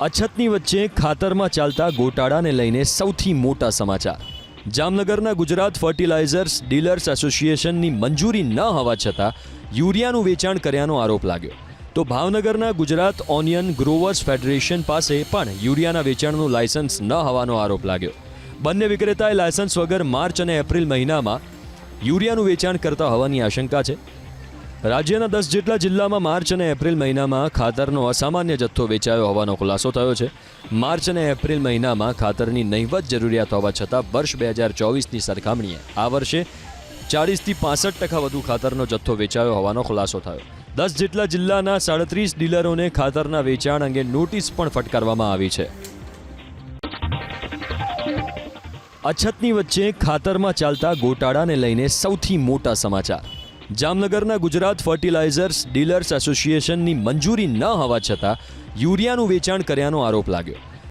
અછતની વચ્ચે ખાતરમાં ચાલતા ગોટાળાને લઈને સૌથી મોટા સમાચાર. જામનગરના ગુજરાત ફર્ટિલાઇઝર્સ ડીલર્સ એસોસિએશનની મંજૂરી ન હોવા છતાં યુરિયાનું વેચાણ કર્યાનો આરોપ લાગ્યો. તો ભાવનગરના ગુજરાત ઓનિયન ગ્રોવર્સ ફેડરેશન પાસે પણ યુરિયાના વેચાણનું લાયસન્સ ન હોવાનો આરોપ લાગ્યો. બંને વિક્રેતાએ લાયસન્સ વગર માર્ચ અને એપ્રિલ મહિનામાં યુરિયાનું વેચાણ કરતા હોવાની આશંકા છે. રાજ્યના દસ જેટલા જિલ્લામાં માર્ચ અને એપ્રિલ મહિનામાં ખાતરનો અસામાન્ય જથ્થો વેચાયો હોવાનો ખુલાસો થયો છે. માર્ચ અને એપ્રિલ મહિનામાં ખાતરની નહિવત જરૂરિયાત હોવા છતાં વર્ષ બે હજાર ચોવીસની સરખામણીએ આ વર્ષે ચાળીસથી પાસઠ ટકા વધુ ખાતરનો જથ્થો વેચાયો હોવાનો ખુલાસો થયો. દસ જેટલા જિલ્લાના સાડત્રીસ ડીલરોને ખાતરના વેચાણ અંગે નોટિસ પણ ફટકારવામાં આવી છે. અછતની વચ્ચે ખાતરમાં ચાલતા ગોટાળાને લઈને સૌથી મોટા સમાચાર. જામનગરના ગુજરાત ફર્ટિલાઇઝર્સ ડીલર્સ એસોસિએશનની મંજૂરી ન હોવા છતાં યુરિયાનું વેચાણ કર્યાનો આરોપ લાગ્યો.